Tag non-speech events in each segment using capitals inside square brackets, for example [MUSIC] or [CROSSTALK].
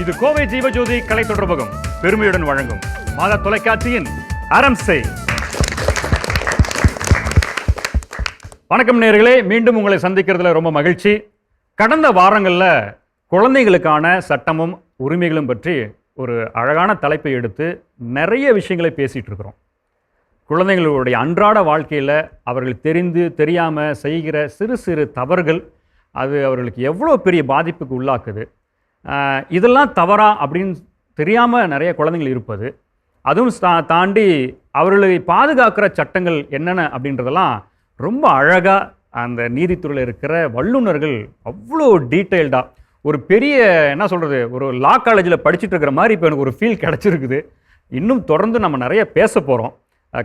இது கோவை ஜீவஜோதி கலை தொடர்பகம். பெருமையுடன் வழங்கும் மாதா தொலைக்காட்சியின் அறம் செய். வணக்கம் நேர்களே மீண்டும் உங்களை சந்திக்கிறதுல ரொம்ப மகிழ்ச்சி. கடந்த வாரங்களில் குழந்தைகளுக்கான சட்டமும் உரிமைகளும் பற்றி ஒரு அழகான தலைப்பை எடுத்து நிறைய விஷயங்களை பேசிகிட்டு இருக்கிறோம். குழந்தைகளுடைய அன்றாட வாழ்க்கையில் அவர்கள் தெரிந்து தெரியாமல் செய்கிற சிறு சிறு தவறுகள் அது அவர்களுக்கு எவ்வளோ பெரிய பாதிப்புக்கு உள்ளாக்குது. இதெல்லாம் தவறா அப்படின்னு தெரியாமல் நிறைய குழந்தைகள் இருப்பது. அதுவும் தா- தாண்டி அவர்களை பாதுகாக்கிற சட்டங்கள் என்னென்ன அப்படின்றதெல்லாம் ரொம்ப அழகாக அந்த நீதித்துறையில் இருக்கிற வல்லுநர்கள் அவ்வளோ டீட்டெயில்டாக ஒரு பெரிய என்ன சொல்கிறது ஒரு லா காலேஜில் படிச்சுட்டு இருக்கிற மாதிரி இப்போ எனக்கு ஒரு ஃபீல் கிடச்சிருக்குது. இன்னும் தொடர்ந்து நம்ம நிறைய பேச போகிறோம்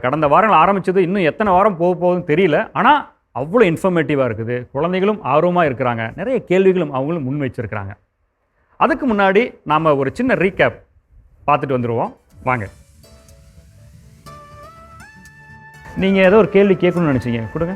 கடந்த வாரம் ஆரம்பிச்சது இன்னும் எத்தனை வாரம் போக போகுதுன்னு தெரியல. ஆனால் அவ்வளோ இன்ஃபர்மேட்டிவாக இருக்குது. குழந்தைகளும் ஆர்வமாக இருக்கிறாங்க. நிறைய கேள்விகளும் அவங்களும் முன் வச்சுருக்கிறாங்க. அதுக்கு முன்னாடி நாம் ஒரு சின்ன ரீகேப் பார்த்துட்டு வந்துடுவோம் வாங்க. நீங்கள் ஏதோ ஒரு கேள்வி கேட்கணும்னு நினச்சிங்க. கொடுங்க.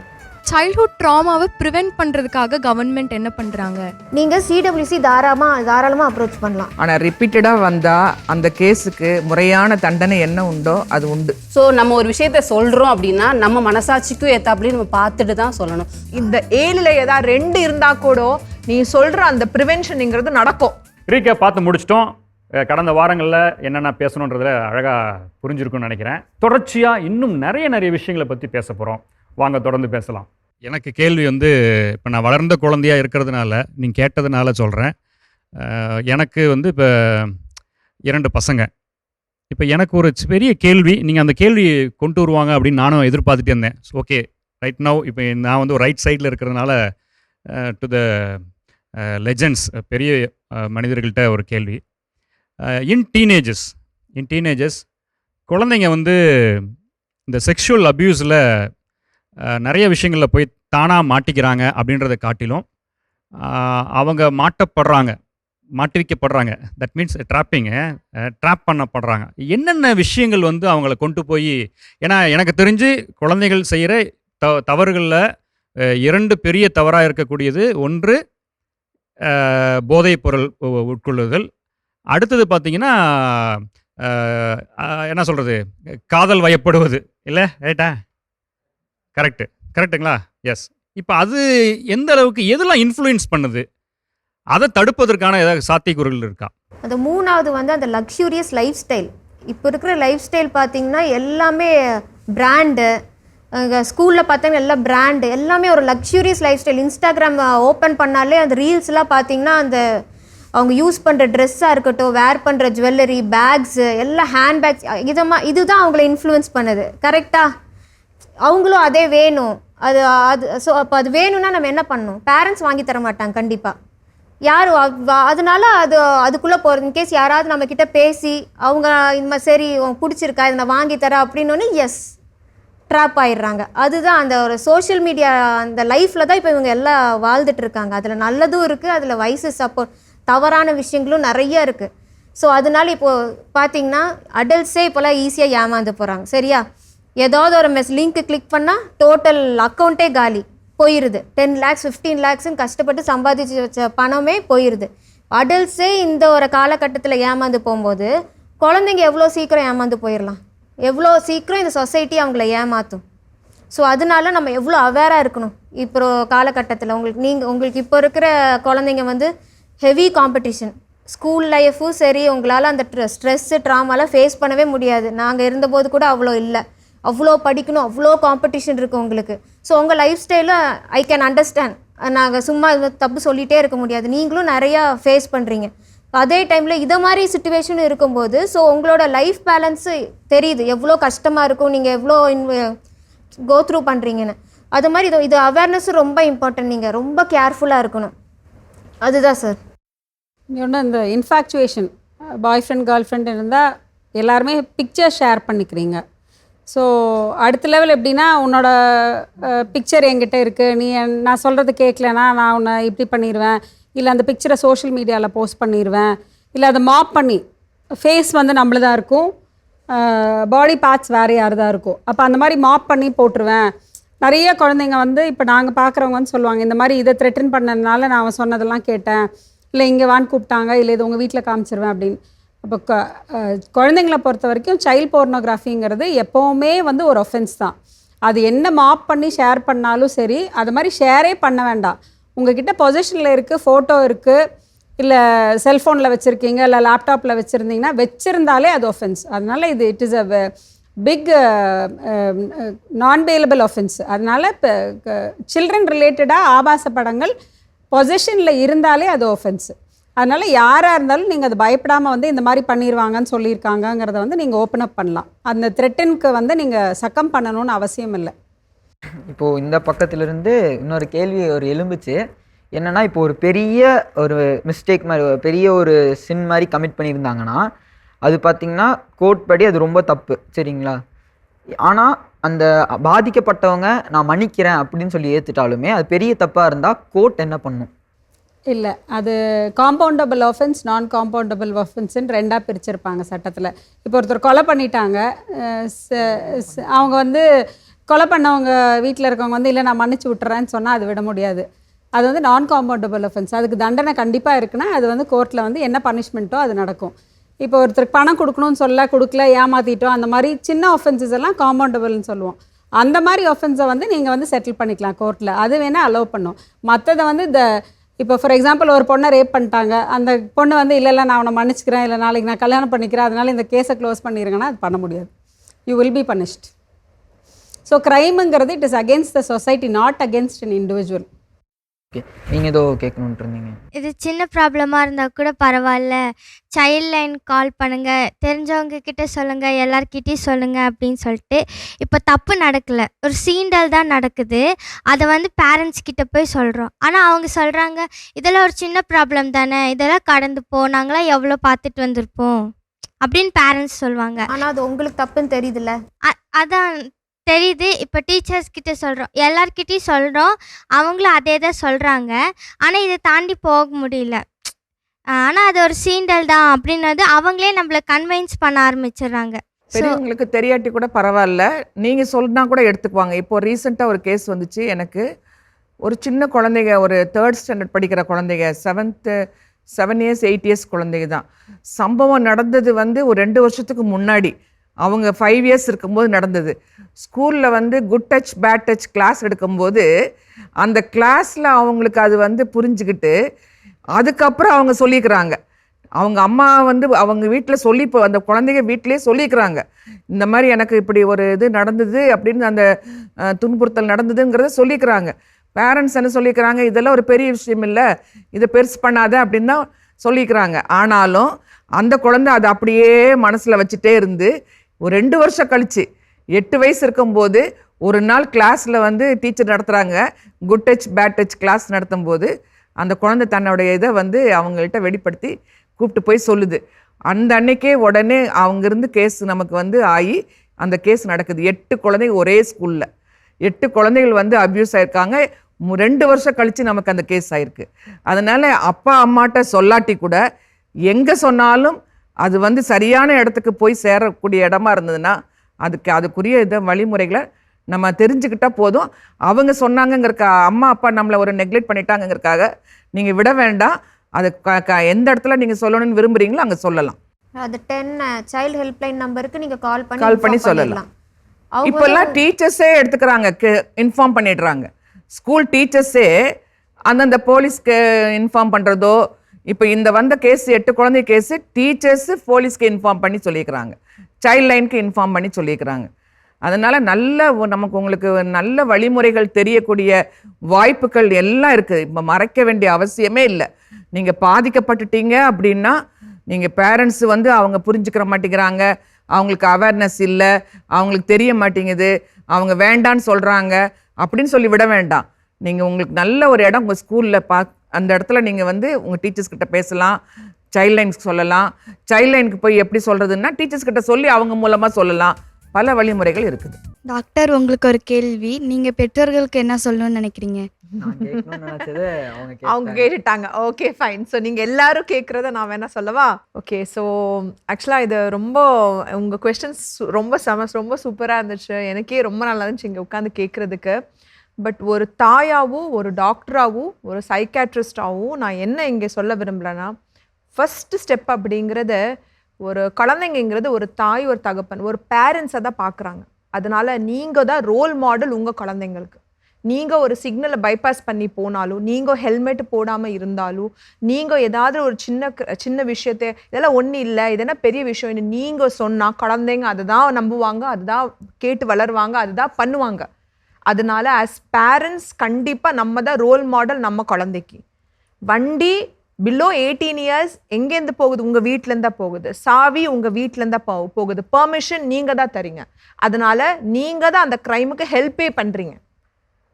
சைல்ட்ஹுட் ட்ராமாவை ப்ரிவென்ட் பண்ணுறதுக்காக கவர்மெண்ட் என்ன பண்ணுறாங்க நீங்கள் சிடபிள்யூசி தாராளமாக தாராளமாக அப்ரோச் பண்ணலாம். ஆனால் ரிப்பீட்டடாக வந்தால் அந்த கேஸுக்கு முறையான தண்டனை என்ன உண்டோ அது உண்டு. ஸோ நம்ம ஒரு விஷயத்த சொல்கிறோம் அப்படின்னா நம்ம மனசாட்சிக்கும் ஏத்தாப்புலையும் நம்ம பார்த்துட்டு தான் சொல்லணும். இந்த ஏழுல ஏதாவது ரெண்டு இருந்தா கூட நீ சொல்ற அந்த ப்ரிவென்ஷனுங்கிறது நடக்கும். ரீகேப் பார்த்து முடிச்சிட்டோம். கடந்த வாரங்களில் என்னென்ன பேசணுன்றதில் அழகாக புரிஞ்சிருக்கும்னு நினைக்கிறேன். தொடர்ச்சியாக இன்னும் நிறைய நிறைய விஷயங்களை பற்றி பேச போகிறோம் வாங்க தொடர்ந்து பேசலாம். எனக்கு கேள்வி வந்து இப்போ நான் வளர்ந்த குழந்தையா இருக்கிறதுனால நீங்கள் கேட்டதுனால சொல்கிறேன் எனக்கு வந்து இப்போ இரண்டு பசங்க. இப்போ எனக்கு ஒரு பெரிய கேள்வி நீங்கள் அந்த கேள்வி கொண்டு வருவாங்க அப்படின்னு நானும் எதிர்பார்த்துட்டே இருந்தேன். ஓகே ரைட் நவ் இப்போ நான் வந்து ஒரு ரைட் சைடில் இருக்கிறதுனால டு த லெஜண்ட்ஸ் பெரிய மனிதர்கள்ட்ட ஒரு கேள்வி. இன் டீனேஜஸ் இன் டீனேஜஸ் குழந்தைங்க வந்து இந்த செக்ஷுவல் அப்யூஸில் நிறைய விஷயங்களில் போய் தானாக மாட்டிக்கிறாங்க அப்படின்றத காட்டிலும் அவங்க மாட்டப்படுறாங்க மாட்டுவிக்கப்படுறாங்க. தட் மீன்ஸ் ட்ராப்பிங்கு ட்ராப் பண்ணப்படுறாங்க. என்னென்ன விஷயங்கள் வந்து அவங்கள கொண்டு போய் ஏன்னா எனக்கு தெரிஞ்சு குழந்தைகள் செய்கிற த தவறுகளில் இரண்டு பெரிய தவறாக இருக்கக்கூடியது ஒன்று போதைப் பொருள் உட்கொள்ளுதல். அடுத்தது பார்த்தீங்கன்னா என்ன சொல்கிறது காதல் வயப்படுவது. இல்லை? ரைட்டா கரெக்டு கரெக்டுங்களா எஸ் இப்போ அது எந்த அளவுக்கு எதெல்லாம் இன்ஃப்ளூயன்ஸ் பண்ணுது? அதை தடுப்பதற்கான ஏதாவது சாத்தியக்கூறுகள் இருக்கா? அந்த மூணாவது வந்து அந்த லக்ஸூரியஸ் லைஃப் ஸ்டைல் இப்போ இருக்கிற லைஃப் ஸ்டைல் பார்த்தீங்கன்னா எல்லாமே பிராண்டு ஸ்கூலில் பார்த்தீங்கன்னா எல்லாம் பிராண்டு எல்லாமே ஒரு luxurious life style Instagram open பண்ணாலே அந்த ரீல்ஸ்லாம் பார்த்தீங்கன்னா அந்த அவங்க யூஸ் பண்ணுற ட்ரெஸ்ஸாக இருக்கட்டும் வேர் பண்ணுற ஜுவல்லரி பேக்ஸு எல்லாம் ஹேண்ட்பேக்ஸ் இதை மா இதுதான் அவங்கள இன்ஃப்ளூயன்ஸ் பண்ணுது. கரெக்டாக அவங்களும் அதே வேணும். அது அது ஸோ அப்போ அது வேணும்னா நம்ம என்ன பண்ணணும்? பேரண்ட்ஸ் வாங்கி தர மாட்டாங்க கண்டிப்பாக யார் அதனால அது அதுக்குள்ளே போகிறது இன்கேஸ் யாராவது நம்ம பேசி அவங்க இந்த மாதிரி சரி பிடிச்சிருக்கா இதை நான் வாங்கி தரேன் அப்படின்னோடனே எஸ் ட்ராப் ஆயிடுறாங்க. அதுதான் அந்த ஒரு சோஷியல் மீடியா அந்த லைஃப்பில் தான் இப்போ இவங்க எல்லாம் வாழ்ந்துட்டு இருக்காங்க. அதில் நல்லதும் இருக்குது அதில் வயசு சப்போர்ட் தவறான விஷயங்களும் நிறைய இருக்குது ஸோ அதனால இப்போது பார்த்தீங்கன்னா அடல்ட்ஸே இப்போல்லாம் ஈஸியாக ஏமாந்து போகிறாங்க சரியா? ஏதாவது ஒரு மெஸ் லிங்க் கிளிக் பண்ணால் டோட்டல் அக்கௌண்ட்டே காலி போயிடுது டென் லேக்ஸ் ஃபிஃப்டீன் லேக்ஸ்னு கஷ்டப்பட்டு சம்பாதிச்சு வச்ச பணமே போயிடுது அடல்ட்ஸே இந்த ஒரு காலகட்டத்தில் ஏமாந்து போகும்போது குழந்தைங்க எவ்வளோ சீக்கிரம் ஏமாந்து போயிடலாம் எவ்வளோ சீக்கிரம் இந்த சொசைட்டி அவங்கள ஏமாற்றும் ஸோ அதனால நம்ம எவ்வளோ அவேராக இருக்கணும்? இப்போ காலகட்டத்தில் உங்களுக்கு நீங்கள் உங்களுக்கு இப்போ இருக்கிற குழந்தைங்க வந்து ஹெவி காம்படிஷன் ஸ்கூல் லைஃப்பும் சரி உங்களால் அந்த ஸ்ட்ரெஸ்ஸு ட்ராமாலாம் ஃபேஸ் பண்ணவே முடியாது. நாங்கள் இருந்தபோது கூட அவ்வளோ இல்லை. அவ்வளோ படிக்கணும் அவ்வளோ காம்படிஷன் இருக்குது உங்களுக்கு. ஸோ உங்கள் லைஃப் ஸ்டைலை ஐ கேன் அண்டர்ஸ்டாண்ட் நாங்கள் சும்மா தப்பு சொல்லிகிட்டே இருக்க முடியாது. நீங்களும் நிறையா ஃபேஸ் பண்ணுறீங்க அதே டைமில் இதை மாதிரி சுச்சுவேஷன் இருக்கும்போது ஸோ உங்களோட லைஃப் பேலன்ஸு தெரியுது. எவ்வளோ கஷ்டமாக இருக்கும் நீங்கள் எவ்வளோ கோ த்ரூ பண்ணுறீங்கன்னு அது மாதிரி இது இது அவேர்னஸும் ரொம்ப இம்பார்ட்டன்ட் நீங்கள் ரொம்ப கேர்ஃபுல்லாக இருக்கணும். அதுதான் சார் இன்னொன்று இந்த infatuation boy friend girl friend இருந்தால் எல்லாருமே பிக்சர் ஷேர் பண்ணிக்கிறீங்க. ஸோ அடுத்த லெவல் எப்படின்னா உன்னோட பிக்சர் என்கிட்ட இருக்குது நீ என்- நான் சொல்கிறது கேட்கலனா நான் உன்னை இப்படி பண்ணிடுவேன் இல்லை அந்த பிக்சரை சோஷியல் மீடியாவில் போஸ்ட் பண்ணிடுவேன் இல்லை அதை மாப் பண்ணி ஃபேஸ் வந்து நம்மளதாக இருக்கும். பாடி பார்ட்ஸ் வேறு யார் தான் இருக்கும். அப்போ அந்த மாதிரி மாப் பண்ணி போட்டுருவேன். நிறைய குழந்தைங்க வந்து இப்போ நாங்கள் பார்க்குறவங்க வந்து சொல்லுவாங்க இந்த மாதிரி இதை த்ரெட்டன் பண்ணதுனால நான் அவன் சொன்னதெல்லாம் கேட்டேன். இல்லை இங்கே வான் கூப்பிட்டாங்க இல்லை இது உங்கள் வீட்டில் காமிச்சிருவேன் அப்படின்னு. அப்போ க- குழந்தைங்கள பொறுத்த வரைக்கும் சைல்ட் போர்னோகிராஃபிங்கிறது எப்போவுமே வந்து ஒரு ஒஃபென்ஸ் தான். அது என்ன மாப் பண்ணி ஷேர் பண்ணாலும் சரி அது மாதிரி ஷேரே பண்ண வேண்டாம். உங்ககிட்ட பொசிஷனில் இருக்குது ஃபோட்டோ இருக்குது இல்லை செல்ஃபோனில் வச்சுருக்கீங்க இல்லை லேப்டாப்பில் வச்சுருந்தீங்கன்னா வச்சுருந்தாலே அது ஒஃபென்ஸ் அதனால் இது it is a big non bailable offence அதனால் இப்போ சில்ட்ரன் ரிலேட்டடாக ஆபாச படங்கள் பொசிஷனில் இருந்தாலே அது ஒஃபென்ஸு அதனால் யாராக இருந்தாலும் நீங்கள் அது பயப்படாமல் வந்து இந்த மாதிரி பண்ணிடுவாங்கன்னு சொல்லியிருக்காங்கங்கிறத வந்து நீங்கள் ஓப்பன் அப் பண்ணலாம். அந்த த்ரெட்டனுக்கு வந்து நீங்கள் சக்கம் பண்ணணும்னு அவசியம் இல்லை. இப்போது இந்த பக்கத்துலேருந்து இன்னொரு கேள்வி ஒரு எலும்புச்சு என்னன்னா இப்போ ஒரு பெரிய ஒரு மிஸ்டேக் மாதிரி ஒரு பெரிய ஒரு சின் மாதிரி கமிட் பண்ணியிருந்தாங்கன்னா அது பார்த்திங்கன்னா கோர்ட் படி அது ரொம்ப தப்பு சரிங்களா? ஆனால் அந்த பாதிக்கப்பட்டவங்க நான் மன்னிக்கிறேன் அப்படின்னு சொல்லி ஏற்றுட்டாலுமே அது பெரிய தப்பாக இருந்தால் கோர்ட் என்ன பண்ணும்? இல்லை அது காம்பவுண்டபிள் ஆஃபென்ஸ் நான் காம்பவுண்டபிள் ஆஃபென்ஸ்ன்னு ரெண்டாக பிரிச்சிருப்பாங்க சட்டத்தில். இப்போ ஒருத்தர் கொலை பண்ணிட்டாங்க ச- அவங்க வந்து கொலை பண்ணவங்க வீட்டில் இருக்கவங்க வந்து இல்லை நான் மன்னிச்சு விட்டுறேன்னு சொன்னால் அது விட முடியாது. அது வந்து நான் காம்பவுண்டபிள் அஃபென்ஸ் அதுக்கு தண்டனை கண்டிப்பாக இருக்குன்னா அது வந்து கோர்ட்டில் வந்து என்ன பனிஷ்மெண்ட்டோ அது நடக்கும். இப்போ ஒருத்தருக்கு பணம் கொடுக்கணும்னு சொல்ல கொடுக்கல ஏமாற்றிட்டோம் அந்த மாதிரி சின்ன ஒஃபென்சஸ் எல்லாம் காம்பவுண்டபிள்னு சொல்லுவோம். அந்த மாதிரி ஒஃபென்ஸை வந்து நீங்கள் வந்து செட்டில் பண்ணிக்கலாம் கோர்ட்டில் அது வேணால் அலோவ் பண்ணும். மற்றதை வந்து இந்த இப்போ ஃபார் எக்ஸாம்பிள் ஒரு பொண்ணை ரேப் பண்ணிட்டாங்க. அந்த பொண்ணு வந்து இல்லை இல்லை நான் அவனை மன்னிச்சுக்கிறேன். இல்லை நாளைக்கு நான் கல்யாணம் பண்ணிக்கிறேன். அதனால இந்த கேஸை க்ளோஸ் பண்ணிடுங்கன்னா அது பண்ண முடியாது. You will be punished so க்ரைமுங்கிறது it is against the society not against an individual okay நீங்கள் ஏதோ கேட்கணுன்ட்டு இருந்தீங்க இது சின்ன ப்ராப்ளமாக இருந்தால் கூட பரவாயில்ல. சைல்ட் லைன் கால் பண்ணுங்க. தெரிஞ்சவங்க கிட்ட சொல்லுங்க. எல்லார்கிட்டயும் சொல்லுங்க அப்படின்னு சொல்லிட்டு இப்போ தப்பு நடக்கல. ஒரு சீண்டல் தான் நடக்குது. அதை வந்து பேரண்ட்ஸ் கிட்ட போய் சொல்கிறோம் ஆனால் அவங்க சொல்கிறாங்க இதெல்லாம் ஒரு சின்ன ப்ராப்ளம் தானே. இதெல்லாம் கடந்து போ நாங்களாம் எவ்வளோ பார்த்துட்டு வந்திருப்போம். அப்படின்னு பேரண்ட்ஸ் சொல்லுவாங்க ஆனா அது உங்களுக்கு தப்புன்னு தெரியுதுல்ல? அதான் தெரியுது. இப்போ டீச்சர்ஸ் கிட்ட சொல்கிறோம் எல்லார்கிட்டையும் சொல்கிறோம் அவங்களும் அதே தான் சொல்கிறாங்க ஆனால் இதை தாண்டி போக முடியல. ஆனால் அது ஒரு சீண்டல் தான் அப்படின்னது அவங்களே நம்மளை கன்வின்ஸ் பண்ண ஆரம்பிச்சிடுறாங்க. ஸோ பெரியவங்களுக்கு தெரியாட்டி கூட பரவாயில்ல. நீங்கள் சொல்லினா கூட எடுத்துக்குவாங்க. இப்போ ரீசெண்டாக ஒரு கேஸ் வந்துச்சு. எனக்கு ஒரு சின்ன குழந்தைங்க ஒரு தேர்ட் ஸ்டாண்டர்ட் படிக்கிற குழந்தைங்க seventh seven years eight years குழந்தைங்க தான். சம்பவம் நடந்தது வந்து ஒரு ரெண்டு வருஷத்துக்கு முன்னாடி. அவங்க ஃபைவ் இயர்ஸ் இருக்கும்போது நடந்தது. ஸ்கூலில் வந்து good touch bad touch class எடுக்கும்போது அந்த கிளாஸில் அவங்களுக்கு அது வந்து புரிஞ்சுக்கிட்டு அதுக்கப்புறம் அவங்க சொல்லிக்கிறாங்க. அவங்க அம்மா வந்து அவங்க வீட்டில் சொல்லி இப்போ அந்த குழந்தைங்க வீட்டிலேயே சொல்லிக்கிறாங்க. இந்த மாதிரி எனக்கு இப்படி ஒரு இது நடந்தது அப்படின்னு அந்த துன்புறுத்தல் நடந்ததுங்கிறத சொல்லிக்கிறாங்க. பேரண்ட்ஸ் என்ன சொல்லிக்கிறாங்க? இதெல்லாம் ஒரு பெரிய விஷயம் இல்லை. இதை பெருசு பண்ணாத அப்படின்னு தான் சொல்லிக்கிறாங்க. ஆனாலும் அந்த குழந்தை அதை அப்படியே மனசில் வச்சுட்டே இருந்து ஒரு ரெண்டு வருஷம் கழிச்சு. எட்டு வயசு இருக்கும்போது ஒரு நாள் கிளாஸில் வந்து டீச்சர் நடத்துகிறாங்க good touch bad touch class நடத்தும்போது அந்த குழந்தை தன்னுடைய இதை வந்து அவங்கள்ட்ட வெளிப்படுத்தி கூப்பிட்டு போய் சொல்லுது. அந்த அன்னைக்கே உடனே அவங்கிருந்து கேஸ் நமக்கு வந்து ஆகி அந்த கேஸ் நடக்குது. எட்டு குழந்தைங்க ஒரே ஸ்கூலில் எட்டு குழந்தைகள் வந்து அப்யூஸ் ஆயிருக்காங்க. மு- ரெண்டு வருஷம் கழித்து நமக்கு அந்த கேஸ் ஆயிருக்கு. அதனால் அப்பா அம்மாட்ட சொல்லாட்டி கூட எங்கே சொன்னாலும் அது வந்து சரியான இடத்துக்கு போய் சேரக்கூடிய இடமா இருந்ததுன்னா அதுக்கு அதுக்குரிய இதை வழிமுறைகளை நம்ம தெரிஞ்சுக்கிட்டா போதும். அவங்க சொன்னாங்கங்கிறக்க அம்மா அப்பா நம்மளை ஒரு நெக்லெக்ட் பண்ணிட்டாங்கங்கிறக்காக நீங்கள் விட வேண்டாம். அது எந்த இடத்துல நீங்கள் சொல்லணும்னு விரும்புகிறீங்களோ அங்கே சொல்லலாம். அது டென் சைல்டு ஹெல்ப்லைன் நம்பருக்கு நீங்க கால் பண்ணி Call பண்ணி சொல்லலாம். இப்போல்லாம் டீச்சர்ஸே எடுத்துக்கிறாங்க இன்ஃபார்ம் பண்ணிடுறாங்க. ஸ்கூல் டீச்சர்ஸே அந்தந்த போலீஸ்க்கு இன்ஃபார்ம் பண்ணுறதோ இப்போ இந்த வந்த கேஸ் எட்டு குழந்தை கேஸு டீச்சர்ஸு போலீஸ்க்கு இன்ஃபார்ம் பண்ணி சொல்லியிருக்கிறாங்க சைல்ட் லைனுக்கு இன்ஃபார்ம் பண்ணி சொல்லியிருக்கிறாங்க அதனால் நல்ல நமக்கு உங்களுக்கு நல்ல வழிமுறைகள் தெரியக்கூடிய வாய்ப்புகள் எல்லாம் இருக்குது இப்போ மறைக்க வேண்டிய அவசியமே இல்லை. நீங்கள் பாதிக்கப்பட்டுட்டீங்க அப்படின்னா நீங்கள் பேரண்ட்ஸு வந்து அவங்க புரிஞ்சுக்கிற மாட்டேங்கிறாங்க. அவங்களுக்கு அவேர்னஸ் இல்லை. அவங்களுக்கு தெரிய மாட்டேங்குது. அவங்க வேண்டான்னு சொல்கிறாங்க அப்படின்னு சொல்லி விட வேண்டாம். நீங்கள் உங்களுக்கு நல்ல ஒரு இடம் உங்கள் ஸ்கூலில் பா அந்த இடத்துல நீங்கள் வந்து உங்கள் டீச்சர்ஸ் கிட்ட பேசலாம் சைல்ட் லைன்ஸ்க்கு சொல்லலாம். சைல்ட் லைனுக்கு போய் எப்படி சொல்கிறதுன்னா டீச்சர்ஸ் கிட்ட சொல்லி அவங்க மூலமாக சொல்லலாம். பல வழிமுறைகள் இருக்குது. டாக்டர் உங்களுக்கு ஒரு கேள்வி நீங்கள் பெற்றோர்களுக்கு என்ன சொல்லணும்னு நினைக்கிறீங்க? அவங்க. கேட்டுட்டாங்க. ஓகே ஃபைன் ஸோ நீங்கள் எல்லாரும் கேட்குறத நான் வேணா சொல்லவா? ஓகே ஸோ ஆக்சுவலாக இது ரொம்ப உங்கள் கொஸ்டின்ஸ் ரொம்ப செம ரொம்ப சூப்பராக இருந்துச்சு. எனக்கே ரொம்ப நல்லா இருந்துச்சு இங்கே உட்காந்து கேட்குறதுக்கு பட் ஒரு தாயாவோ ஒரு டாக்டராகவோ ஒரு சைக்காட்ரிஸ்டாகவும் நான் என்ன இங்கே சொல்ல விரும்பலைன்னா ஃபஸ்ட்டு ஸ்டெப் அப்படிங்கிறத ஒரு குழந்தைங்கங்கிறது ஒரு தாய் ஒரு தகப்பன் ஒரு பேரண்ட்ஸை தான் பார்க்குறாங்க. அதனால் நீங்கள் தான் ரோல் மாடல் உங்கள் குழந்தைங்களுக்கு. நீங்கள் ஒரு சிக்னலை பைபாஸ் பண்ணி போனாலும் நீங்கள் ஹெல்மெட் போடாமல் இருந்தாலும் நீங்கள் ஏதாவது ஒரு சின்ன சின்ன விஷயத்தை இதெல்லாம் ஒன்றும் இல்லை இதெல்லாம் பெரிய விஷயம் நீங்கள் சொன்னால் குழந்தைங்க அதை தான் நம்புவாங்க அதுதான் கேட்டு வளருவாங்க அதுதான் பண்ணுவாங்க. அதனால ஆஸ் பேரண்ட்ஸ் கண்டிப்பாக நம்ம தான் ரோல் மாடல் நம்ம குழந்தைக்கு. வண்டி பிலோ எயிட்டீன் இயர்ஸ் எங்கேருந்து போகுது? உங்கள் வீட்டிலேருந்து தான் போகுது. சாவி உங்கள் வீட்டிலேருந்து தான் போ போகுது. பெர்மிஷன் நீங்கள் தான் தரீங்க. அதனால் நீங்கள் தான் அந்த க்ரைமுக்கு ஹெல்ப்பே பண்ணுறீங்க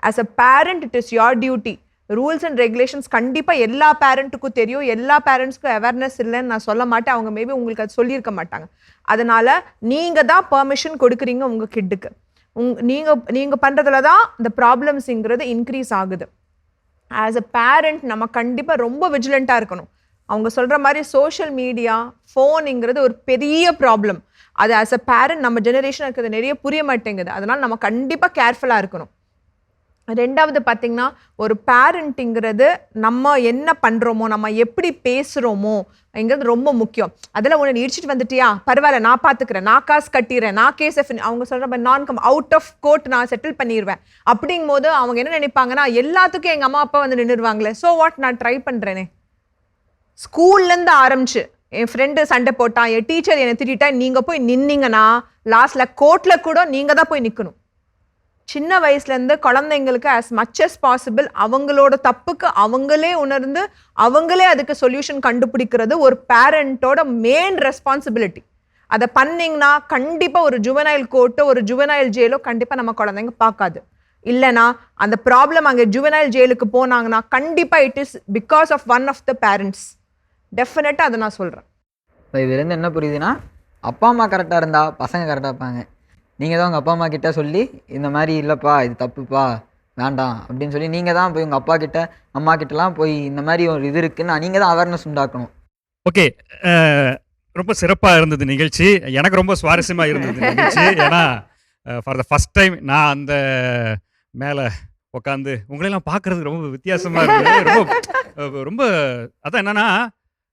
as a parent it is your duty rules and regulations கண்டிப்பாக எல்லா பேரண்ட்டுக்கும் தெரியும். எல்லா பேரண்ட்ஸ்க்கும் அவேர்னஸ் இல்லைன்னு நான் சொல்ல மாட்டேன். அவங்க மேபி உங்களுக்கு அது சொல்லியிருக்க மாட்டாங்க. அதனால் நீங்கள் தான் பெர்மிஷன் கொடுக்குறீங்க உங்கள் கிட்டுக்கு உங் நீங்கள் நீங்கள் பண்ணுறதுல தான் இந்த ப்ராப்ளம்ஸுங்கிறது இன்க்ரீஸ் ஆகுது. ஆஸ் அ பேரண்ட் நம்ம கண்டிப்பாக ரொம்ப விஜிலண்ட்டாக இருக்கணும். அவங்க சொல்கிற மாதிரி சோஷியல் மீடியா ஃபோனுங்கிறது ஒரு பெரிய ப்ராப்ளம் அது ஆஸ் அ பேரண்ட் நம்ம ஜெனரேஷன் இருக்கிறது நிறைய புரிய மாட்டேங்குது. அதனால் நம்ம கண்டிப்பாக கேர்ஃபுல்லாக இருக்கணும். ரெண்டாவது பார்த்தீங்கன்னா ஒரு பேரண்ட்டுங்கிறது நம்ம என்ன பண்ணுறோமோ நம்ம எப்படி பேசுகிறோமோ ங்கிறது ரொம்ப முக்கியம். அதில் ஒன்று இடிச்சிட்டு வந்துட்டியா? பரவாயில்ல நான் பார்த்துக்கிறேன் நான் காசு கட்டிடுறேன் நான் கேஸ் எஃப் அவங்க சொல்கிற மாதிரி நான் கம் அவுட் ஆஃப் கோர்ட் நான் செட்டில் பண்ணிடுவேன் அப்படிங்கும் போது அவங்க என்ன நினைப்பாங்கன்னா எல்லாத்துக்கும் எங்கள் அம்மா அப்பா வந்து நின்றுடுவாங்களே ஸோ வாட் நான் ட்ரை பண்ணுறேனே ஸ்கூல்லேருந்து ஆரம்பிச்சு. என் ஃப்ரெண்டு சண்டை போட்டான். என் டீச்சர் என்னை திட்டான் நீங்கள் போய் நின்னீங்கன்னா லாஸ்ட்டில் கோர்ட்டில் கூட நீங்கள் தான் போய் நிற்கணும் சின்ன வயசுலேருந்து குழந்தைங்களுக்கு ஆஸ் மச் அஸ் பாசிபிள் அவங்களோட தப்புக்கு அவங்களே உணர்ந்து அவங்களே அதுக்கு சொல்யூஷன் கண்டுபிடிக்கிறது ஒரு பேரண்ட்டோட மெயின் ரெஸ்பான்சிபிலிட்டி அதை பண்ணிங்கன்னா கண்டிப்பாக ஒரு ஜுவனைல் கோர்ட்டோ ஒரு ஜுவனைல் ஜெயிலோ கண்டிப்பாக நம்ம குழந்தைங்க பார்க்காது. இல்லைனா அந்த ப்ராப்ளம் அங்கே ஜுவனைல் ஜெயிலுக்கு போனாங்கன்னா கண்டிப்பாக it is because of one of the parents டெஃபினட்டாக அதை நான் சொல்கிறேன் இப்போ இதுலேருந்து என்ன புரியுதுன்னா அப்பா அம்மா கரெக்டாக இருந்தால் பசங்க கரெக்டாக இருப்பாங்க. நீங்கள் தான் உங்கள் அப்பா அம்மா கிட்ட சொல்லி இந்த மாதிரி இல்லைப்பா இது தப்புப்பா வேண்டாம் அப்படின்னு சொல்லி நீங்கள் தான் போய் உங்கள் அப்பா கிட்ட அம்மா கிட்டலாம் போய் இந்த மாதிரி ஒரு இது இருக்குன்னு நீங்கள் தான் அவேர்னஸ் உண்டாக்கணும். ஓகே ரொம்ப சிறப்பாக இருந்தது நிகழ்ச்சி. எனக்கு ரொம்ப சுவாரஸ்யமாக இருந்தது நிகழ்ச்சி. [LAUGHS] ஏன்னா ஃபார் த ஃபஸ்ட் டைம் நான் அந்த மேலே உட்காந்து உங்களெல்லாம் பார்க்குறதுக்கு ரொம்ப வித்தியாசமாக இருந்தது. ரொம்ப ரொம்ப அதான் என்னன்னா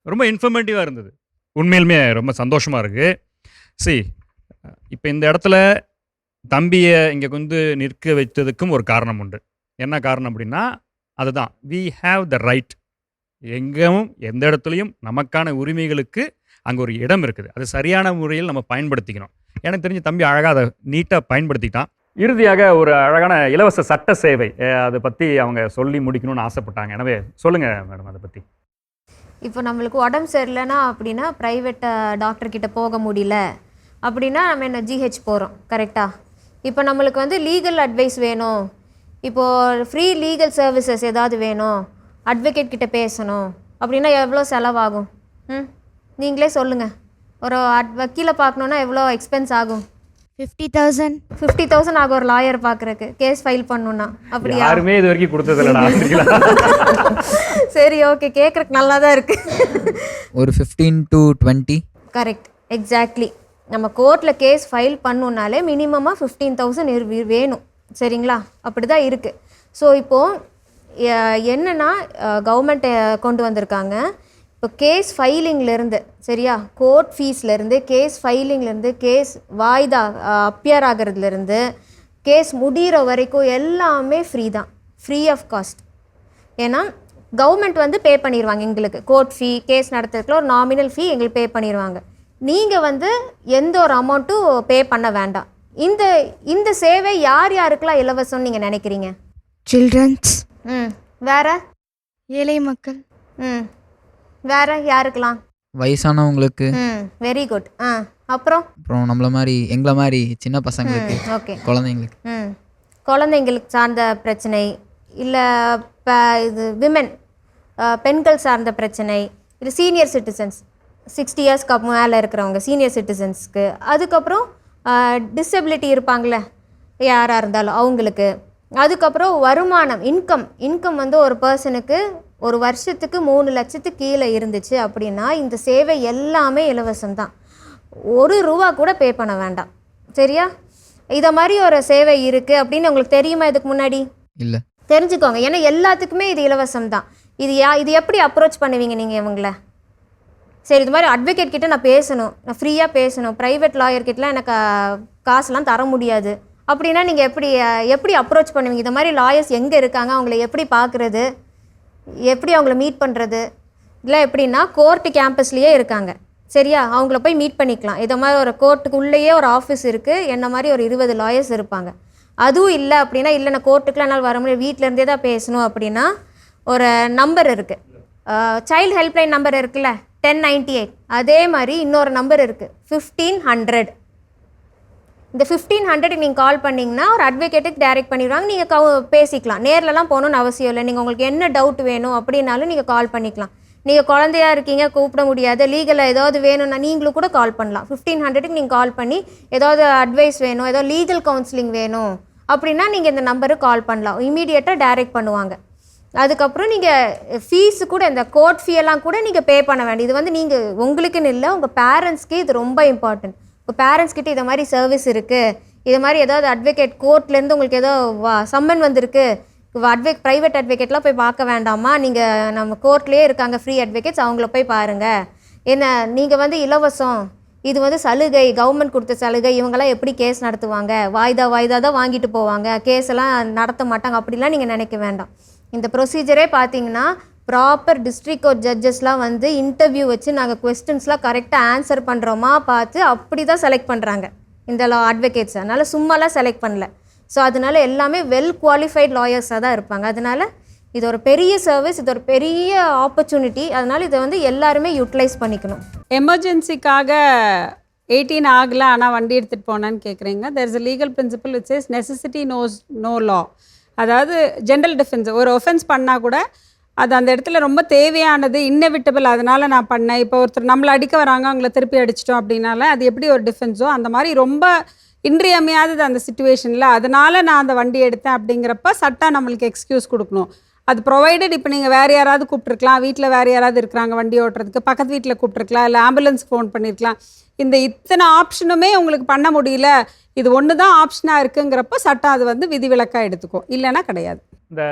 ரொம்ப இன்ஃபர்மேட்டிவாக இருந்தது. உண்மையிலுமே ரொம்ப சந்தோஷமாக இருக்குது சி இப்போ இந்த இடத்துல தம்பியை இங்கே வந்து நிற்க வைத்ததுக்கும் ஒரு காரணம் உண்டு. என்ன காரணம் அப்படின்னா அதுதான். வி ஹாவ் த ரைட் எங்கவும் எந்த இடத்துலையும் நமக்கான உரிமைகளுக்கு அங்கே ஒரு இடம் இருக்குது. அது சரியான முறையில் நம்ம பயன்படுத்திக்கணும். எனக்கு தெரிஞ்சு தம்பி அழகாக அதை நீட்டாக பயன்படுத்திட்டான். இறுதியாக ஒரு அழகான இலவச சட்ட சேவை அதை பற்றி அவங்க சொல்லி முடிக்கணும்னு ஆசைப்பட்டாங்க. எனவே சொல்லுங்கள் மேடம் அதை பற்றி இப்போ நம்மளுக்கு உடம்பு சரியில்லைன்னா அப்படின்னா ப்ரைவேட் டாக்டர் கிட்ட போக முடியல. அப்படின்னா நம்ம என்ன ஜிஹெச் போகிறோம் கரெக்டாக இப்போ நம்மளுக்கு வந்து லீகல் அட்வைஸ் வேணும். இப்போது ஃப்ரீ லீகல் சர்வீசஸ் ஏதாவது வேணும். அட்வொகேட் கிட்ட பேசணும். அப்படின்னா எவ்வளோ செலவாகும்? ம்? நீங்களே சொல்லுங்கள் ஒரு அட் வக்கீலை பார்க்கணுன்னா எவ்வளோ எக்ஸ்பென்ஸ் ஆகும்? ஃபிஃப்டி தௌசண்ட் ஃபிஃப்டி தௌசண்ட் ஆகும் ஒரு லாயர் பார்க்குறக்கு கேஸ் ஃபைல் பண்ணணுன்னா அப்படியா? யாருமே இது வரைக்கும் கொடுத்ததில்லடா. [LAUGHS] சரி ஓகே கேட்குறக்கு நல்லா தான் இருக்குது ஒரு fifteen to twenty correct exactly நம்ம கோர்ட்டில் கேஸ் ஃபைல் பண்ணுனாலே மினிமமாக ஃபிஃப்டீன் தௌசண்ட் வேணும். சரிங்களா? அப்படி தான் இருக்குது ஸோ இப்போது என்னென்னா கவர்மெண்ட் கொண்டு வந்திருக்காங்க. இப்போ கேஸ் ஃபைலிங்லேருந்து சரியா? கோர்ட் ஃபீஸ்லேருந்து கேஸ் ஃபைலிங்லேருந்து கேஸ் வாய்தா அப்பியர் ஆகிறதுலேருந்து கேஸ் முடிகிற வரைக்கும் எல்லாமே ஃப்ரீ தான். ஃப்ரீ ஆஃப் காஸ்ட் ஏன்னா கவர்மெண்ட் வந்து பே பண்ணிடுவாங்க எங்களுக்கு. கோர்ட் ஃபீ கேஸ் நடத்துறதுக்குள்ள ஒரு நாமினல் ஃபீ எங்களுக்கு பே பண்ணிடுவாங்க நீங்கள் வந்து எந்த ஒரு அமௌண்ட்டும் பே பண்ண வேண்டாம். இந்த இந்த சேவை யார் யாருக்கெல்லாம் இலவசம்னு நீங்கள் நினைக்கிறீங்க? சில்ட்ரன்ஸ். ம். வேற? ஏழை மக்கள். ம். வேற யாருக்கெல்லாம்? வயசானவங்களுக்கு. ம். வெரி குட் ஆ. அப்புறம்? அப்புறம் நம்மள மாதிரி எங்களை மாதிரி சின்ன பசங்களுக்கு ஓகே குழந்தைங்களுக்கு. ம். குழந்தைங்களுக்கு சார்ந்த பிரச்சனை இல்லை இப்போ இது விமென் பெண்கள் சார்ந்த பிரச்சனை இல்லை சீனியர் சிட்டிசன்ஸ் சிக்ஸ்டி இயர்ஸ்க்கு மேலே இருக்கிறவங்க சீனியர் சிட்டிசன்ஸ்க்கு அதுக்கப்புறம் டிசபிலிட்டி இருப்பாங்களே யாராக இருந்தாலும் அவங்களுக்கு. அதுக்கப்புறம் வருமானம் இன்கம் இன்கம் வந்து ஒரு பர்சனுக்கு ஒரு வருஷத்துக்கு மூணு லட்சத்துக்கு கீழே இருந்துச்சு அப்படின்னா இந்த சேவை எல்லாமே இலவசம் தான். ஒரு ரூபா கூட பே பண்ண வேண்டாம். சரியா? இதை மாதிரி ஒரு சேவை இருக்குது அப்படின்னு உங்களுக்கு தெரியுமா இதுக்கு முன்னாடி? இல்லை. தெரிஞ்சுக்கோங்க. ஏன்னா எல்லாத்துக்குமே இது இலவசம் தான். இது யா இது எப்படி அப்ரோச் பண்ணுவீங்க நீங்கள் இவங்கள? சரி இது மாதிரி அட்வொகேட் கிட்ட நான் பேசணும். நான் ஃப்ரீயாக பேசணும். ப்ரைவேட் லாயர் கிட்டலாம் எனக்கு காசுலாம் தர முடியாது. அப்படின்னா நீங்கள் எப்படி எப்படி அப்ரோச் பண்ணுவீங்க? இந்த மாதிரி லாயர்ஸ் எங்கே இருக்காங்க? அவங்கள எப்படி பார்க்குறது? எப்படி அவங்கள மீட் பண்ணுறது இல்லை எப்படின்னா கோர்ட்டு கேம்பஸ்லேயே இருக்காங்க. சரியா? அவங்கள போய் மீட் பண்ணிக்கலாம். இதை மாதிரி ஒரு கோர்ட்டுக்குள்ளேயே ஒரு ஆஃபீஸ் இருக்குது என்ன மாதிரி ஒரு இருபது லாயர்ஸ் இருப்பாங்க. அதுவும் இல்லை அப்படின்னா இல்லை நான் கோர்ட்டுக்குலாம் என்னால் வர முடியாது வீட்டிலேருந்தே தான் பேசணும் அப்படின்னா ஒரு நம்பர் இருக்குது சைல்டு ஹெல்ப்லைன் நம்பர் இருக்குல்ல? டென் நைன்டி எயிட் அதே மாதிரி இன்னொரு நம்பர் இருக்குது ஃபிஃப்டீன் ஹண்ட்ரட் இந்த ஃபிஃப்டீன் ஹண்ட்ரடுக்கு நீங்கள் கால் பண்ணிங்கன்னா ஒரு அட்வொகேட்டுக்கு டைரக்ட் பண்ணிடுவாங்க. நீங்கள் கவு பேசிக்கலாம். நேர்லலாம் போகணும்னு அவசியம் இல்லை. நீங்கள் உங்களுக்கு என்ன டவுட் வேணும் அப்படின்னாலும் நீங்கள் கால் பண்ணிக்கலாம். நீங்கள் குழந்தையா இருக்கீங்க கூப்பிட முடியாது லீகலாக ஏதாவது வேணும்னா நீங்களும் கூட கால் பண்ணலாம். ஃபிஃப்டீன் ஹண்ட்ரடுக்கு நீங்கள் கால் பண்ணி ஏதாவது அட்வைஸ் வேணும் ஏதாவது லீகல் கவுன்சிலிங் வேணும் அப்படின்னா நீங்கள் இந்த நம்பருக்கு கால் பண்ணலாம். இமீடியட்டாக டைரக்ட் பண்ணுவாங்க. அதுக்கப்புறம் நீங்கள் ஃபீஸு கூட இந்த கோர்ட் ஃபீயெல்லாம் கூட நீங்கள் பே பண்ண வேண்டிய இது வந்து நீங்கள் உங்களுக்குன்னு இல்லை உங்கள் பேரண்ட்ஸ்க்கே இது ரொம்ப இம்பார்ட்டன்ட் உங்கள் பேரண்ட்ஸ் கிட்டே இதை மாதிரி சர்வீஸ் இருக்குது இது மாதிரி ஏதாவது அட்வொகேட் கோர்ட்லேருந்து உங்களுக்கு ஏதோ வா சம்மன் வந்திருக்கு. அட்வொக் ப்ரைவேட் அட்வொகேட்லாம் போய் பார்க்க வேண்டாமா? நீங்கள் நம்ம கோர்ட்லேயே இருக்காங்க ஃப்ரீ அட்வொகேட்ஸ் அவங்கள போய் பாருங்கள் என்ன நீங்கள் வந்து இலவசம். இது வந்து சலுகை கவர்மெண்ட் கொடுத்த சலுகை இவங்கெல்லாம் எப்படி கேஸ் நடத்துவாங்க? வாய்தா வாய்தா தான் வாங்கிட்டு போவாங்க. கேஸ் எல்லாம் நடத்த மாட்டாங்க. அப்படிலாம் நீங்கள் நினைக்க வேண்டாம். இந்த ப்ரொசீஜரே பார்த்தீங்கன்னா ப்ராப்பர் டிஸ்ட்ரிக்ட் கோர்ட் ஜட்ஜஸ்லாம் வந்து இன்டர்வியூ வச்சு நாங்கள் கொஸ்டின்ஸ்லாம் கரெக்டாக ஆன்சர் பண்ணுறோமா பார்த்து அப்படி தான் செலக்ட் பண்ணுறாங்க இந்த லா அட்வொகேட்ஸ் அதனால் சும்மாலாம் செலக்ட் பண்ணல. ஸோ அதனால எல்லாமே வெல் குவாலிஃபைட் லாயர்ஸாக தான் இருப்பாங்க. அதனால இது ஒரு பெரிய சர்வீஸ் இது ஒரு பெரிய ஆப்பர்ச்சுனிட்டி அதனால் இதை வந்து எல்லாருமே யூட்டிலைஸ் பண்ணிக்கணும். எமர்ஜென்சிக்காக எயிட்டீன் ஆகல ஆனால் வண்டி எடுத்துகிட்டு போனேன்னு கேட்குறீங்க there is legal principle which is necessity knows no law அதாவது ஜென்ரல் டிஃபென்ஸ் ஒரு ஒஃபென்ஸ் பண்ணால் கூட அது அந்த இடத்துல ரொம்ப தேவையானது இன்னெவிட்டபிள் அதனால் நான் பண்ணேன். இப்போ ஒருத்தர் நம்மளை அடிக்க வராங்க அவங்கள திருப்பி அடிச்சிட்டோம் அப்படின்னால அது எப்படி ஒரு டிஃபென்ஸோ அந்த மாதிரி ரொம்ப இன்றியமையாதது அந்த சுச்சுவேஷனில் அதனால் நான் அந்த வண்டி எடுத்தேன் அப்படிங்கிறப்ப சட்டம் நம்மளுக்கு எக்ஸ்கியூஸ் கொடுக்கணும். அது ப்ரொவைடட் இப்போ நீங்கள் வேறு யாராவது கூப்பிட்ருக்கலாம் வீட்டில் வேறு யாராவது இருக்கிறாங்க வண்டி ஓட்டுறதுக்கு பக்கத்து வீட்டில் கூப்பிட்ருக்கலாம் இல்லை ஆம்புலன்ஸ் ஃபோன் பண்ணியிருக்கலாம் இந்த இத்தனை ஆப்ஷனுமே உங்களுக்கு பண்ண முடியல. இது ஒன்று தான் ஆப்ஷனாக இருக்குங்கிறப்ப சட்டம் அது வந்து விதிவிலக்காக எடுத்துக்கும் இல்லைன்னா கிடையாது. இந்த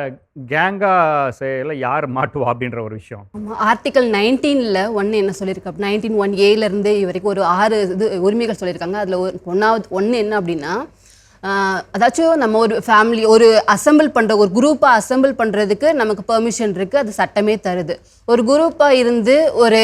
கேங்கா செயல யார் மாட்டுவா அப்படின்ற ஒரு விஷயம். ஆமாம் ஆர்டிகல் நைன்டீனில் ஒன்று என்ன சொல்லியிருக்கு நைன்டீன் ஒன் ஏலேருந்து வரைக்கும் ஒரு ஆறு இது உரிமைகள் சொல்லியிருக்காங்க. அதில் ஒரு ஒன்றாவது ஒன்று என்ன அப்படின்னா அதாச்சும் நம்ம ஒரு ஃபேமிலி ஒரு அசெம்பிள் பண்ணுற ஒரு குரூப்பாக அசெம்பிள் பண்ணுறதுக்கு நமக்கு பெர்மிஷன் இருக்குது அது சட்டமே தருது. ஒரு குரூப்பாக இருந்து ஒரு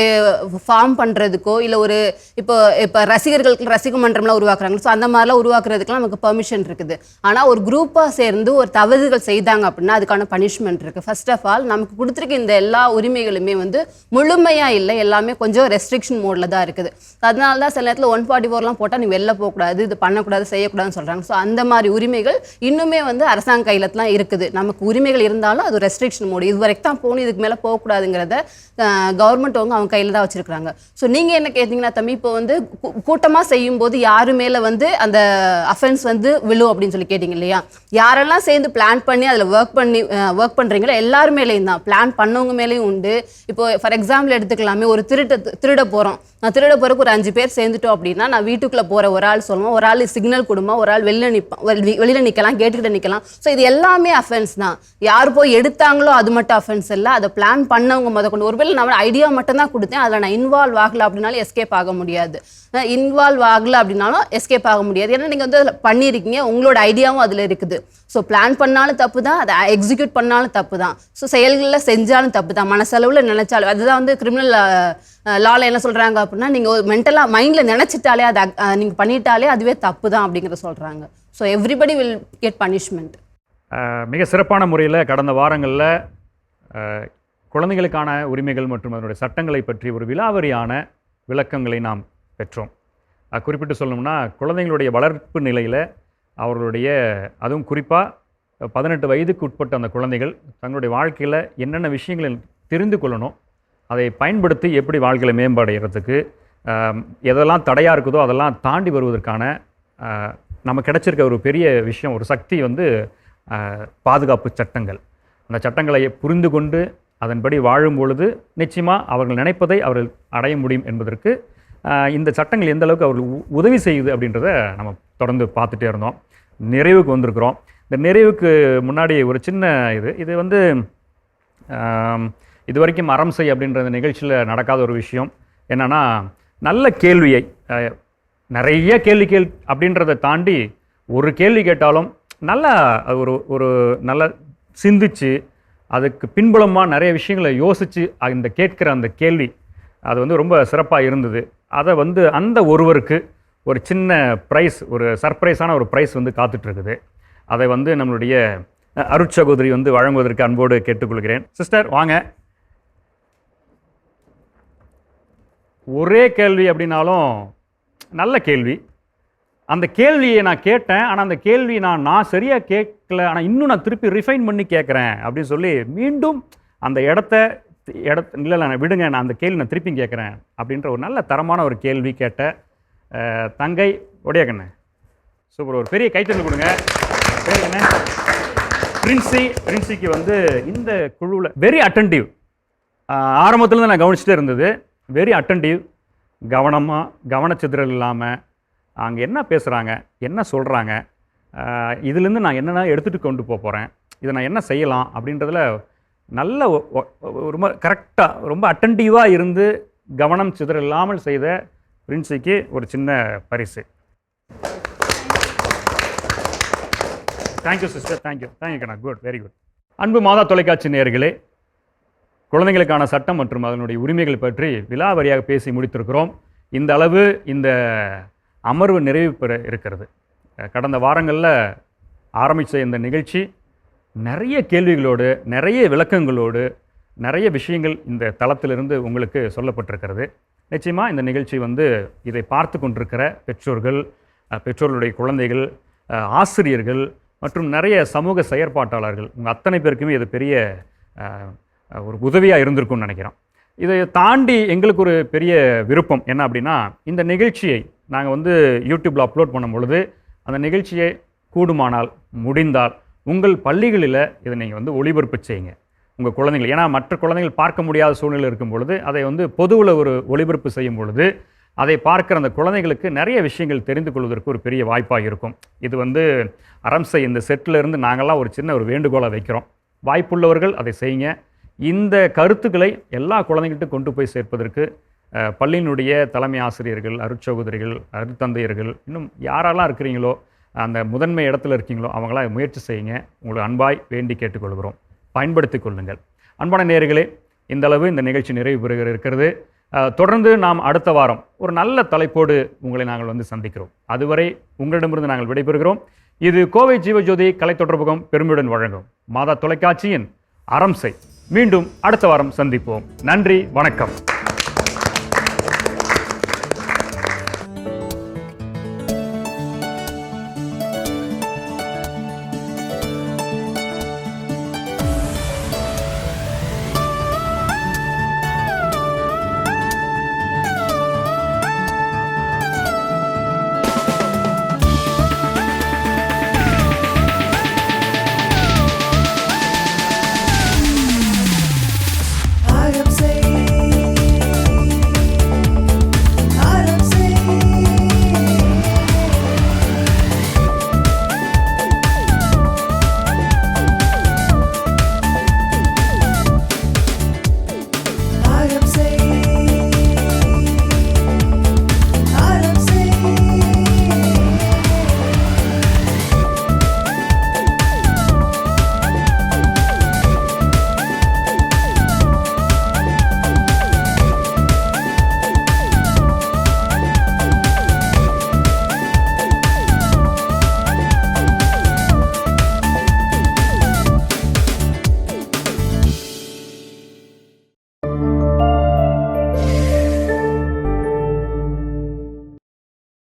ஃபார்ம் பண்ணுறதுக்கோ இல்லை ஒரு இப்போ இப்போ ரசிகர்களுக்கு ரசிக மன்றம்லாம் உருவாக்குறாங்க ஸோ அந்த மாதிரிலாம் உருவாக்குறதுக்குலாம் நமக்கு பெர்மிஷன் இருக்குது. ஆனால் ஒரு குரூப்பாக சேர்ந்து ஒரு தவறுகள் செய்தாங்க அப்படின்னா அதுக்கான பனிஷ்மெண்ட் இருக்குது ஃபர்ஸ்ட் ஆஃப் ஆல் நமக்கு கொடுத்துருக்க இந்த எல்லா உரிமைகளுமே வந்து முழுமையாக இல்லை எல்லாமே கொஞ்சம் ரெஸ்ட்ரிக்ஷன் மோடில் தான் இருக்குது. அதனால தான் சில நேரத்தில் ஒன் ஃபார்ட்டி ஃபோர்லாம் போட்டால் நீ வெளில போகக்கூடாது இது பண்ணக்கூடாது செய்யக்கூடாதுன்னு சொல்கிறாங்க ஸோ அந்த மாதிரி உரிமைகள் இன்னுமே வந்து அரசாங்க கையிலலாம் இருக்குது. நமக்கு உரிமைகள் இருந்தாலும் அது ரெஸ்ட்ரிக்ஷன் மோடு இது வரைக்கும் தான் போகணும் இதுக்கு மேலே போகக்கூடாதுங்கிறத கவர்மெண்ட் அவங்க அவங்க கையில் தான் வச்சுருக்காங்க ஸோ நீங்கள் என்ன கேட்டிங்கன்னா தம்பி இப்போ வந்து கூட்டமாக செய்யும்போது யாரு மேலே வந்து அந்த அஃபென்ஸ் வந்து விழும் அப்படின்னு சொல்லி கேட்டிங்க இல்லையா? யாரெல்லாம் சேர்ந்து பிளான் பண்ணி அதில் ஒர்க் பண்ணி ஒர்க் பண்ணுறீங்களோ எல்லாரு மேலேயும் தான். பிளான் பண்ணவங்க மேலேயும் உண்டு. இப்போ ஃபார் எக்ஸாம்பிள் எடுத்துக்கலாமே ஒரு திருட்ட திருட போகிறோம் நான் திருட போகிறக்கு ஒரு அஞ்சு பேர் சேர்ந்துட்டோம் அப்படின்னா நான் வீட்டுக்குள்ளே போகிற ஒரு ஆள் சொல்லுவோம் ஒரு ஆள் சிக்னல் கொடுமா ஒரு ஆள் வெளில நிற்பான் வெளியில் நிற்கலாம் கேட்டுக்கிட்ட நிற்கலாம் ஸோ இது எல்லாமே அஃபென்ஸ் தான். யார் போய் எடுத்தாங்களோ அது மட்டும் அஃபென்ஸ் இல்லை. அதை பிளான் பண்ணவங்க முத கொண்டு ஒருவேளை நான் ஐடியா மட்டும் தான் கொடுத்தேன். அதில் நான் இன்வால்வ் ஆகலை அப்படின்னாலும் எஸ்கேப் ஆக முடியாது. இன்வால்வ் ஆகல அப்படின்னாலும் எஸ்கேப் ஆக முடியாது. ஏன்னா நீங்கள் வந்து அதில் பண்ணியிருக்கீங்க. உங்களோட ஐடியாவும் அதில் இருக்குது. ஸோ பிளான் பண்ணாலும் தப்பு தான் அதை எக்ஸிக்யூட் பண்ணாலும் தப்பு தான் ஸோ செயல்களில் செஞ்சாலும் தப்பு தான் மனசளவில் நினைச்சாலும். அதுதான் வந்து கிரிமினல் லாவில் என்ன சொல்கிறாங்க அப்படின்னா நீங்கள் மென்டலாக மைண்டில் நினச்சிட்டாலே அதை நீங்கள் பண்ணிட்டாலே அதுவே தப்பு தான் அப்படிங்கிறத சொல்கிறாங்க so everybody will get punishment மிக சிறப்பான முறையில் கடந்த வாரங்களில் குழந்தைகளுக்கான உரிமைகள் மற்றும் அதனுடைய சட்டங்களை பற்றி ஒரு விலாவரியான விளக்கங்களை நாம் பெற்றோம். குறிப்பிட்டு சொல்லணும்னா குழந்தைங்களுடைய வளர்ப்பு நிலையில் அவர்களுடைய அதுவும் குறிப்பாக பதினெட்டு வயதுக்கு உட்பட்ட அந்த குழந்தைகள் தங்களுடைய வாழ்க்கையில் என்னென்ன விஷயங்களை தெரிந்து கொள்ளணும் அதை பயன்படுத்தி எப்படி வாழ்க்கையில் மேம்படைகிறதுக்கு எதெல்லாம் தடையாக இருக்குதோ அதெல்லாம் தாண்டி வருவதற்கான நம்ம கிடச்சிருக்க ஒரு பெரிய விஷயம் ஒரு சக்தி வந்து பாதுகாப்பு சட்டங்கள். அந்த சட்டங்களை புரிந்து கொண்டு அதன்படி வாழும் பொழுது நிச்சயமாக அவர்கள் நினைப்பதை அவர்கள் அடைய முடியும் என்பதற்கு இந்த சட்டங்கள் எந்த அளவுக்கு அவர்கள் உ- உதவி செய்யுது அப்படின்றத நம்ம தொடர்ந்து பார்த்துட்டே இருந்தோம். நிறைவுக்கு வந்திருக்கிறோம். இந்த நிறைவுக்கு முன்னாடி ஒரு சின்ன இது. இது வந்து இது வரைக்கும் அறம் செய் அப்படின்ற இந்த நிகழ்ச்சியில் நடக்காத ஒரு விஷயம். என்னென்னா நல்ல கேள்வியை நிறைய கேள்வி கேள் அப்படின்றத தாண்டி ஒரு கேள்வி கேட்டாலும் நல்லா அது ஒரு ஒரு நல்ல சிந்திச்சு அதுக்கு பின்புலமாக நிறைய விஷயங்களை யோசித்து அந்த கேட்குற அந்த கேள்வி அது வந்து ரொம்ப சிறப்பாக இருந்தது. அதை வந்து அந்த ஒருவருக்கு ஒரு சின்ன ப்ரைஸ் ஒரு சர்ப்ரைஸான ஒரு ப்ரைஸ் வந்து காத்துட்ருக்குது. அதை வந்து நம்மளுடைய அருட்சகோதரி வந்து வழங்குவதற்கு அன்போடு கேட்டுக்கொள்கிறேன். சிஸ்டர் வாங்க. ஒரே கேள்வி அப்படின்னாலும் நல்ல கேள்வி. அந்த கேள்வியை நான் கேட்டேன் ஆனால் அந்த கேள்வி நான் நான் சரியாக கேட்கல ஆனால் இன்னும் நான் திருப்பி ரிஃபைன் பண்ணி கேட்குறேன் அப்படின்னு சொல்லி மீண்டும் அந்த இடத்த இடத்து இல்லை இல்லை விடுங்க நான் அந்த கேள்வி நான் திருப்பி கேட்குறேன் அப்படின்ற ஒரு நல்ல தரமான ஒரு கேள்வி கேட்ட தங்கை உடையக்கண்ணு சூப்பர் ஒரு பெரிய கைத்தறல் கொடுங்க. பேர் பிரின்சி பிரின்சிக்கு வந்து இந்த குழுவில் வெரி அட்டன்டிவ் ஆரம்பத்தில் நான் கவனிச்சுட்டே இருந்தது. வெரி அட்டன்டிவ் கவனமாக கவனச்சிதறல் இல்லாமல் அங்கே என்ன பேசுகிறாங்க என்ன சொல்கிறாங்க இதுலேருந்து நான் என்னென்ன எடுத்துகிட்டு கொண்டு போக போகிறேன் இதை நான் என்ன செய்யலாம் அப்படின்றதில் நல்ல ரொம்ப கரெக்டாக ரொம்ப அட்டன்டிவாக இருந்து கவனம் சிதறில்லாமல் இல்லாமல் செய்த பிரின்சிக்கு ஒரு சின்ன பரிசு. Thank you sister thank you thank you Kanna. Good very good அன்பு மாதா தொலைக்காட்சி நேர்களே குழந்தைகளுக்கான சட்டம் மற்றும் அதனுடைய உரிமைகள் பற்றி விலாவரியாக பேசி முடித்திருக்கிறோம். இந்த அளவு இந்த அமர்வு நிறைவு பெற இருக்கிறது. கடந்த வாரங்களில் ஆரம்பித்த இந்த நிகழ்ச்சி நிறைய கேள்விகளோடு நிறைய விளக்கங்களோடு நிறைய விஷயங்கள் இந்த தளத்திலிருந்து உங்களுக்கு சொல்லப்பட்டிருக்கிறது. நிச்சயமாக இந்த நிகழ்ச்சி வந்து இதை பார்த்து கொண்டிருக்கிற பெற்றோர்கள் பெற்றோர்களுடைய குழந்தைகள் ஆசிரியர்கள் மற்றும் நிறைய சமூக செயற்பாட்டாளர்கள் உங்கள் அத்தனை பேருக்குமே இது பெரிய ஒரு உதவியாக இருந்திருக்கும்னு நினைக்கிறோம். இதை தாண்டி எங்களுக்கு ஒரு பெரிய விருப்பம் என்ன அப்படின்னா இந்த நிகழ்ச்சியை நாங்கள் வந்து யூடியூப்பில் அப்லோட் பண்ணும் பொழுது அந்த நிகழ்ச்சியை கூடுமானால் முடிந்தால் உங்கள் பள்ளிகளில் இதை நீங்கள் வந்து ஒளிபரப்பு செய்யுங்க. உங்கள் குழந்தைகள் ஏன்னா மற்ற குழந்தைகள் பார்க்க முடியாத சூழ்நிலை இருக்கும் பொழுது அதை வந்து பொதுவில் ஒரு ஒளிபரப்பு செய்யும் பொழுது அதை பார்க்குற அந்த குழந்தைகளுக்கு நிறைய விஷயங்கள் தெரிந்து கொள்வதற்கு ஒரு பெரிய வாய்ப்பாக இருக்கும். இது வந்து அரம்சை இந்த செட்டில் இருந்து நாங்கள்லாம் ஒரு சின்ன ஒரு வேண்டுகோளை வைக்கிறோம். வாய்ப்புள்ளவர்கள் அதை செய்யுங்க. இந்த கருத்துக்களை எல்லா குழந்தைங்கள்ட்டும் கொண்டு போய் சேர்ப்பதற்கு பள்ளியினுடைய தலைமை ஆசிரியர்கள் அருட்சகோதரிகள் அருத்தந்தையர்கள் இன்னும் யாரெல்லாம் இருக்கிறீங்களோ அந்த முதன்மை இடத்துல இருக்கீங்களோ அவங்களாம் முயற்சி செய்யுங்க. உங்களுக்கு அன்பாய் வேண்டி கேட்டுக்கொள்கிறோம். பயன்படுத்திக் கொள்ளுங்கள். அன்பான நேர்களே இந்த அளவு இந்த நிகழ்ச்சி நிறைவு பெறுகிற இருக்கிறது. தொடர்ந்து நாம் அடுத்த வாரம் ஒரு நல்ல தலைப்போடு உங்களை நாங்கள் வந்து சந்திக்கிறோம். அதுவரை உங்களிடமிருந்து நாங்கள் விடைபெறுகிறோம். இது கோவை ஜீவஜோதி கலை தொடர்புகம். பெருமையுடன் வழங்கும் மாதா தொலைக்காட்சியின் அறம் செய். மீண்டும் அடுத்த வாரம் சந்திப்போம். நன்றி வணக்கம்.